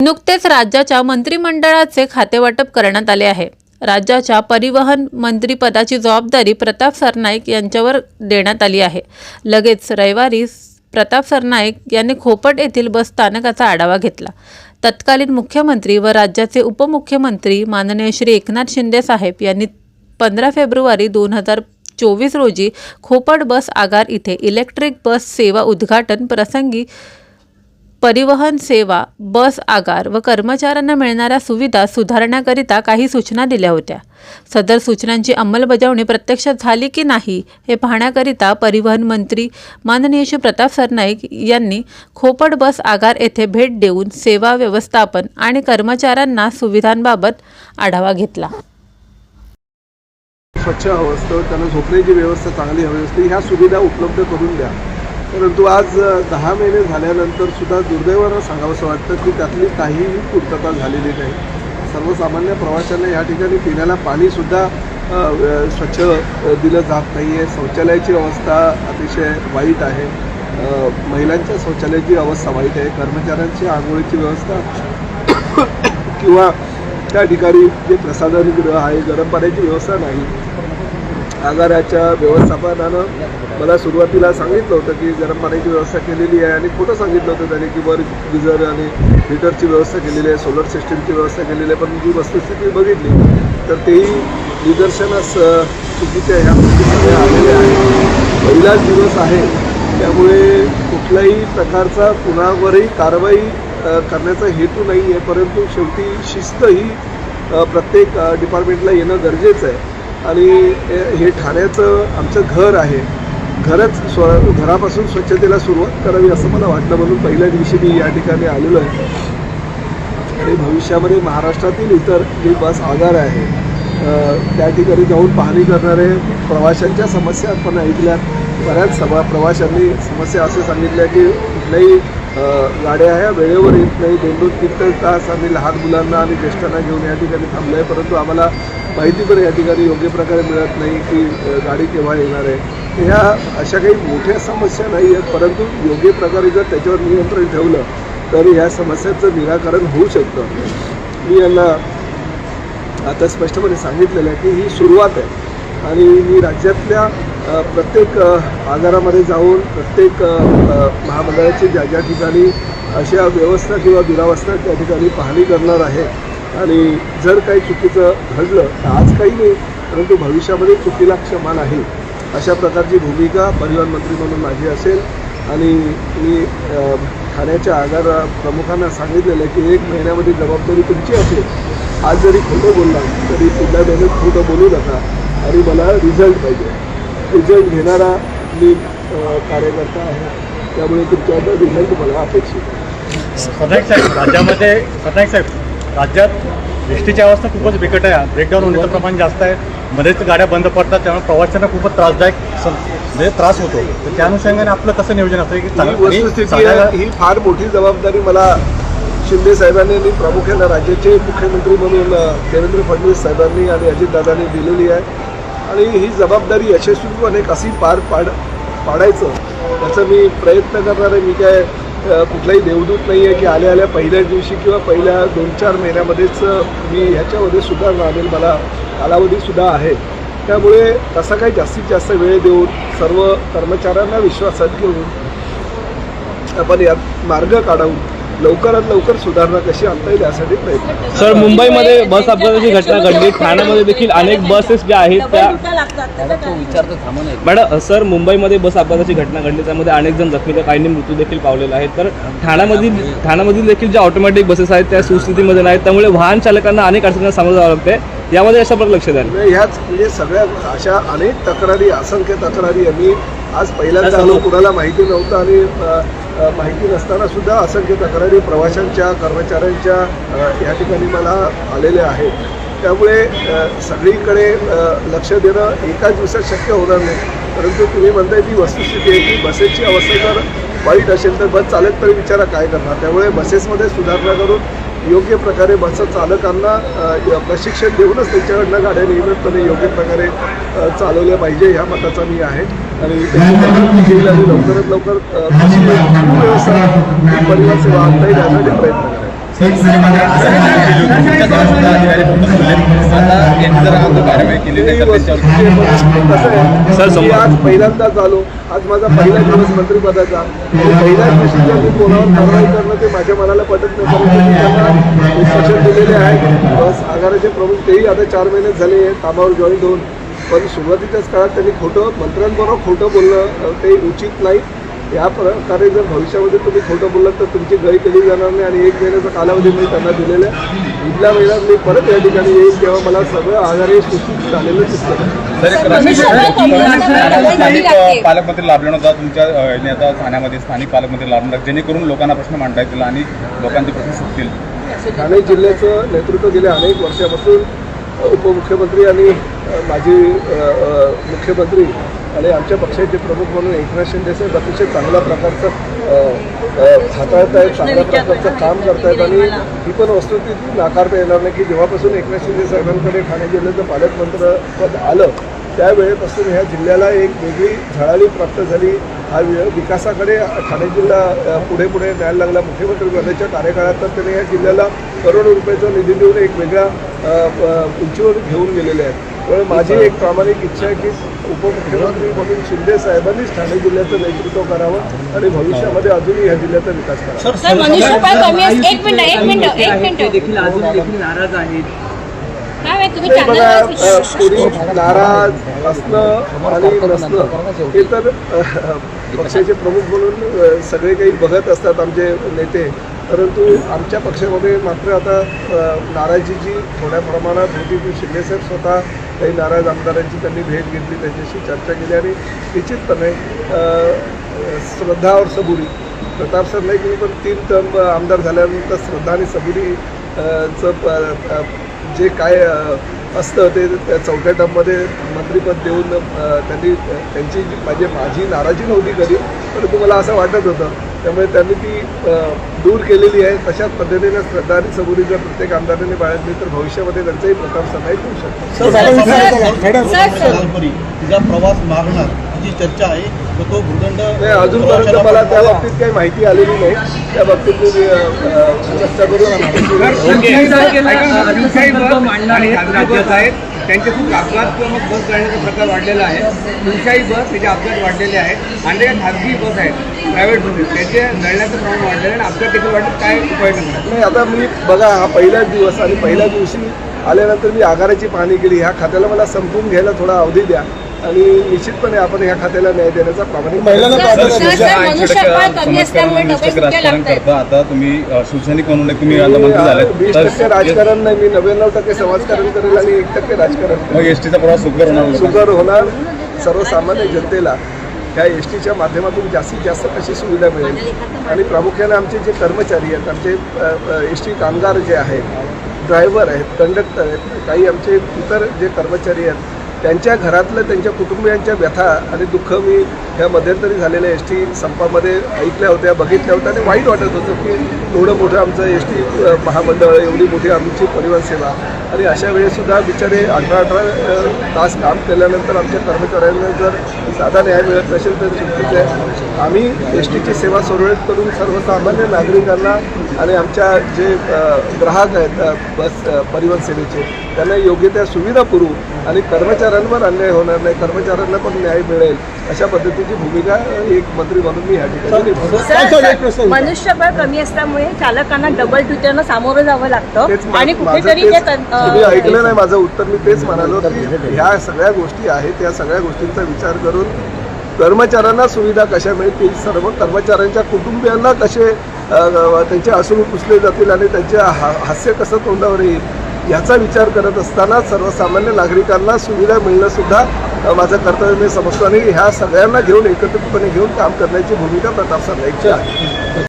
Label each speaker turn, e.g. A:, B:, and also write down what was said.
A: नुकतेच राज्याच्या मंत्रिमंडळाचे खातेवाटप करण्यात आले आहे. राज्याच्या परिवहन मंत्रीपदाची जबाबदारी प्रताप सरनाईक यांच्यावर देण्यात आली आहे. लगेच रविवारी प्रताप सरनाईक यांनी खोपट येथील बस स्थानकाचा आढावा घेतला. तत्कालीन मुख्यमंत्री व राज्याचे उपमुख्यमंत्री माननीय श्री एकनाथ शिंदे साहेब यांनी पंधरा फेब्रुवारी दोन हजार चोवीस रोजी खोपट बस आगार इथे इलेक्ट्रिक बस सेवा उद्घाटन प्रसंगी परिवहन सेवा बस आगार व कर्मचाऱ्यांना मिळणाऱ्या सुविधा सुधारण्याकरिता काही सूचना दिल्या होत्या. सदर सूचनांची अंमलबजावणी प्रत्यक्षात झाली की नाही हे पाहण्याकरिता परिवहन मंत्री माननीय श्री प्रताप सरनाईक यांनी खोपड बस आगार येथे भेट देऊन सेवा व्यवस्थापन आणि कर्मचाऱ्यांना सुविधांबाबत आढावा घेतला.
B: स्वच्छ हवं असतं त्यांना झोपण्याची व्यवस्था चांगली हवी असते ह्या सुविधा उपलब्ध करून द्या. परंतु आज दहा महिने झाल्यानंतर सुद्धा दुर्दैवानं सांगावंसं वाटतं की त्यातली काहीही पूर्तता झालेली नाही. सर्वसामान्य प्रवाशांना या ठिकाणी पिण्याला पाणीसुद्धा स्वच्छ दिलं जात नाही आहे शौचालयाची अवस्था अतिशय वाईट आहे. महिलांच्या शौचालयाची अवस्था वाईट आहे. कर्मचाऱ्यांची आंघोळीची व्यवस्था किंवा त्या ठिकाणी जे प्रसाधनगृह आहे गरम पाण्याची व्यवस्था नाही. आगाराच्या व्यवस्थापनानं मला सुरुवातीला सांगितलं होतं की गरम पाण्याची व्यवस्था केलेली आहे आणि खोटं सांगितलं होतं त्याने की वर गिझर आणि हिटरची व्यवस्था केलेली आहे सोलर सिस्टीमची व्यवस्था केलेली आहे पण जी वस्तुस्थिती बघितली तर तेही निदर्शनास चुकीच्या ह्या गोष्टीमध्ये सगळ्या आलेल्या आहेत पहिलाच दिवस आहे त्यामुळे कुठल्याही प्रकारचा कुणावरही कारवाई करण्याचा हेतू नाही आहे परंतु शेवटी शिस्त ही प्रत्येक डिपार्टमेंटला येणं गरजेचं आहे. आणि हे- ठाण्याचं आमचं घर आहे. घरच स्व घरापासून स्वच्छतेला सुरुवात करावी असं मला वाटलं. म्हणून पहिल्या दिवशी मी या ठिकाणी आलेलो आहे. आणि भविष्यामध्ये महाराष्ट्रातील इतर जे बस आगार आहे त्या ठिकाणी जाऊन पाहणी करणारे प्रवाशांच्या समस्या आपण ऐकल्यात बऱ्याच सभा प्रवाशांनी समस्या असं सांगितल्या की कुठल्याही गाड्या ह्या वेळेवर येत नाही दोन दोन तीन तीन तास आम्ही लहान मुलांना आणि ज्येष्ठांना घेऊन या ठिकाणी थांबलो आहे परंतु आम्हाला माहिती पण या ठिकाणी योग्य प्रकारे मिळत नाही की गाडी केव्हा येणार आहे. ह्या अशा काही मोठ्या समस्या नाही आहेत परंतु योग्य प्रकारे जर त्याच्यावर नियंत्रण ठेवलं तर ह्या समस्याचं निराकरण होऊ शकतं. मी यांना आता स्पष्टपणे सांगितलेलं आहे की ही सुरुवात आहे. आणि मी राज्यातल्या प्रत्येक आगारामध्ये जाऊन प्रत्येक महामंडळाची ज्या ज्या ठिकाणी अशा व्यवस्था किंवा दुरावस्था त्या ठिकाणी पाहणी करणार आहे आणि जर काही चुकीचं घडलं तर आज काही नाही परंतु भविष्यामध्ये चुकीला क्षमा नाही अशा प्रकारची भूमिका परिवहन मंत्री म्हणून माझी असेल. आणि मी ठाण्याच्या आगार प्रमुखांना सांगितलेलं आहे की एक महिन्यामध्ये जबाबदारी तुमची असेल. आज जरी खोटं बोलला तरी पुढल्या महिन्यात खोटं बोलू नका. आणि मला रिझल्ट पाहिजे. रिझल्ट घेणारा मी कार्यकर्ता आहे. त्यामुळे तुमच्याकडं रिझल्ट मला अपेक्षित आहे.
C: राज्यामध्ये साहेब राज्यात एस टीची अवस्था खूपच बिकट आहे. ब्रेकडाऊन होण्याचं प्रमाण जास्त आहे. मध्येच गाड्या बंद पडतात त्यामुळे प्रवाशांना खूपच त्रासदायक म्हणजे त्रास होतो. तर त्या अनुषंगाने आपलं कसं नियोजन असतं? की
B: ही ही फार मोठी जबाबदारी मला शिंदे साहेबांनी आणि प्रामुख्याने राज्याचे मुख्यमंत्री म्हणून देवेंद्र फडणवीस साहेबांनी आणि अजितदादांनी दिलेली आहे. आणि ही जबाबदारी यशस्वीपणे कशी पार पाड पाडायचं याचा मी प्रयत्न करणार आहे. मी काय कुठलाही देवदूत नाही आहे की आल्या आल्या पहिल्याच दिवशी किंवा पहिल्या दोन चार महिन्यामध्येच मी ह्याच्यामध्ये सुधारणा आणेल मला कालावधीसुद्धा आहे. त्यामुळे तसा काही जास्तीत जास्त वेळ देऊन सर्व कर्मचाऱ्यांना विश्वासात घेऊन आपण यात मार्ग काढावून लवकरात लवकर सुधारणा कशी आणता येईल यासाठी प्रयत्न.
D: सर मुंबईमध्ये बस अपघाताची घटना घडली ठाण्यामध्ये देखील अनेक बसेस ज्या आहेत त्या मॅडम सर मुंबईमध्ये बस अपघाताची घटना घडली त्यामध्ये अनेक जण जखमी तर काहींनी मृत्यू देखील पावलेला आहे. तर ठाण्यामधील ठाण्यामधील देखील ज्या ऑटोमॅटिक बसेस आहेत त्या सुस्थितीमध्ये नाहीत. त्यामुळे वाहन चालकांना अनेक अडचणींना सामोरं जावं लागते यामध्ये अशा प्रकारे लक्ष द्या.
B: म्हणजे ह्याच म्हणजे सगळ्या अशा अनेक तक्रारी असंख्य तक्रारी आम्ही आज पहिल्यांदा आलो. कुणाला माहिती नव्हतं आणि माहिती नसताना सुद्धा असंख्य तक्रारी प्रवाशांच्या कर्मचाऱ्यांच्या या ठिकाणी मला आलेल्या आहेत. त्यामुळे सगळीकडे लक्ष देणं एकाच दिवसात शक्य होणार नाही. परंतु तुम्ही म्हणताय ती वस्तुस्थिती आहे की बसेसची अवस्था जर वाईट असेल तर बस चालक तरी विचारा काय करणार. त्यामुळे बसेसमध्ये सुधारणा करून योग्य प्रकारे बस चालकांना प्रशिक्षण देऊनच त्यांच्याकडनं गाड्या नियमितपणे योग्य प्रकारे चालवल्या पाहिजे ह्या मताचा मी आहे. आणि लवकरात लवकर सेवा आणता येईल यासाठी प्रयत्न मी. आज पहिल्यांदाच आलो आज माझा पहिला दिवस मंत्रिपदाचा. पहिल्याच दिवशी जर मी कोणावर कारवाई करणं ते माझ्या मनाला पटत नाही. दिलेले आहे. बस आघाडीचे प्रमुख तेही आता चार महिने झाले कामावर जॉईन होऊन. पण सुरुवातीच्याच काळात त्यांनी खोटं मंत्र्यांबरोबर खोटं बोलणं ते उचित नाही या प्रकारे जर भविष्यामध्ये तुम्ही खोटं बोललात तर तुमची गय केली जाणार नाही आणि एक महिन्याचा कालावधी मी त्यांना दिलेला आहे. पुढल्या महिन्यात मी परत या ठिकाणी येईल तेव्हा मला सगळं आघाडी सूचित झालेलं दिसतं.
E: स्थानिक पालकमंत्री लाभले नव्हता. तुमच्या आता ठाण्यामध्ये स्थानिक पालकमंत्री लाभणार जेणेकरून लोकांना प्रश्न मांडता येतील आणि लोकांचे प्रश्न सुटतील.
B: ठाणे जिल्ह्याचं नेतृत्व गेल्या अनेक वर्षापासून उपमुख्यमंत्री आणि माजी मुख्यमंत्री आणि आमच्या पक्षाचे प्रमुख म्हणून एकनाथ शिंदे साहेब अतिशय चांगल्या प्रकारचं अ, अ, हाताळत आहेत चांगल्या प्रकारचं काम करतायत आणि ही पण वस्तुस्थिती नाकारता येणार नाही की जेव्हापासून एकनाथ शिंदे साहेबांकडे ठाणे जिल्ह्याचं पालकमंत्रपद आलं त्यावेळेपासून ह्या जिल्ह्याला एक वेगळी झळाळी प्राप्त झाली. हा विकासाकडे ठाणे जिल्हा पुढे पुढे न्यायला लागला. मुख्यमंत्री पदाच्या कार्यकाळात तर त्याने या जिल्ह्याला करोडो रुपयाचा निधी देऊन एक वेगळ्या उंचीवर घेऊन गेलेले आहेत. त्यामुळे माझी एक प्रामाणिक इच्छा आहे की उपमुख्यमंत्री म्हणून शिंदे साहेबांनीच ठाणे जिल्ह्याचं नेतृत्व करावं आणि भविष्यामध्ये अजूनही ह्या जिल्ह्याचा विकास करावा.
F: सर मनुष्यबळ कमी आहे एक मिनिट एक मिनिट एक मिनिट.
G: देखील अजून देखील नाराज आहेत.
B: कोणी नाराज असणं आणि नसणं हे तर पक्षाचे प्रमुख म्हणून सगळे काही बघत असतात आमचे नेते. परंतु आमच्या पक्षामध्ये मात्र आता अ, नाराजीची थोड्या प्रमाणात होती. की शिंदेसाहेब स्वतः काही नाराज आमदारांची त्यांनी भेट घेतली त्यांच्याशी चर्चा केली आणि निश्चितपणे श्रद्धा और सबुरी. प्रताप सरनाईक पण तीन टर्म आमदार झाल्यानंतर श्रद्धा आणि सबुरी अ, चं प- अ, जे काय असतं ते त्या चौथ्या टर्ममध्ये मंत्रिपद देऊन त्यांनी त्यांची जी- माझी माझी नाराजी नव्हती कधी परंतु मला असं वाटत होतं. त्यामुळे त्यांनी ती दूर केलेली आहे. तशाच पद्धतीने श्रद्धा आणि सबुरी जर प्रत्येक आमदारांनी बाळगली तर भविष्यामध्ये त्यांचाही प्रताप सरनाईक होऊ शकतो.
F: सर सर
H: तिचा प्रवास मागणार. जी चर्चा आहे तर तो भूदंड
B: नाही अजूनपर्यंत मला त्या बाबतीत काही माहिती आलेली नाही. त्या बाबतीत करून
G: हे त्यांचे खूप अपघात किंवा मग बस जाण्याचा प्रकार वाढलेला आहे. तुळशाई बस त्याचे अपघात वाढलेले आहेत आणि त्या खाजगी बस आहेत प्रायव्हेट बसेस त्याचे जळण्याचं प्रमाण वाढलेलं आहे आणि अपघात देखील वाढत काय उपाय करणार
B: नाही आता मी बघा हा पहिलाच दिवस आणि पहिल्या दिवशी आल्यानंतर मी आघाडीची पाहणी केली. ह्या खात्याला मला संपून घ्यायला थोडा अवधी द्या. आणि निश्चितपणे आपण ह्या खात्याला न्याय देण्याचा प्रामाणिक
E: आता तुम्ही शिवसैनिक म्हणून तुम्ही
B: वीस टक्के राजकारण नाही मी नव्याण्णव टक्के समाजकारण करेल आणि एक टक्के राजकारण
E: मग एस टीचा प्रवास सुकर होणार?
B: सुकर होणार सर्वसामान्य जनतेला. ह्या एस टीच्या माध्यमातून जास्तीत जास्त कशी सुविधा मिळेल. आणि प्रामुख्याने आमचे जे कर्मचारी आहेत आमचे एस टी कामगार जे आहेत ड्रायव्हर आहेत कंडक्टर आहेत काही आमचे इतर जे कर्मचारी आहेत त्यांच्या घरातलं त्यांच्या कुटुंबियांच्या व्यथा आणि दुःख मी ह्या मध्यंतरी झालेल्या एस टी संपामध्ये ऐकल्या होत्या बघितल्या होत्या आणि वाईट वाटत होतं की एवढं मोठं आमचं एस टी महामंडळ एवढी मोठी आमची परिवहन सेवा. आणि अशा वेळेसुद्धा बिचारे अठरा अठरा तास काम केल्यानंतर आमच्या कर्मचाऱ्यांना जर साधा न्याय मिळत नसेल तर चुकीचं आहे. आम्ही एस टीची सेवा सुरळीत करून सर्वसामान्य नागरिकांना आणि आमच्या जे ग्राहक आहेत बस परिवहन सेवेचे त्यांना योग्य त्या सुविधा पुरवू. आणि कर्मचाऱ्यांवर अन्याय होणार नाही कर्मचाऱ्यांना पण न्याय मिळेल अशा पद्धतीची भूमिका एक मंत्री म्हणून मी या ठिकाणी निभावतो.
I: मनुष्यबळ कमी असल्यामुळे चालकांना डबल ट्विटरनं सामोरं जावं लागतं आणि कुठेतरी
B: ऐकलं नाही माझं उत्तर मी तेच म्हणालो की ह्या सगळ्या गोष्टी आहेत या सगळ्या गोष्टींचा विचार करून कर्मचाऱ्यांना सुविधा कशा मिळतील सर्व कर्मचाऱ्यांच्या कुटुंबियांना कसे त्यांचे अश्रू पुसले जातील आणि त्यांचे हा हास्य कसं तोंडावर येईल याचा विचार करत असताना सर्वसामान्य नागरिकांना सुविधा मिळणं सुद्धा माझं कर्तव्य मी समजतो. आणि ह्या सगळ्यांना घेऊन एकत्रितपणे घेऊन काम करण्याची भूमिका प्रताप सरनाईकची आहे.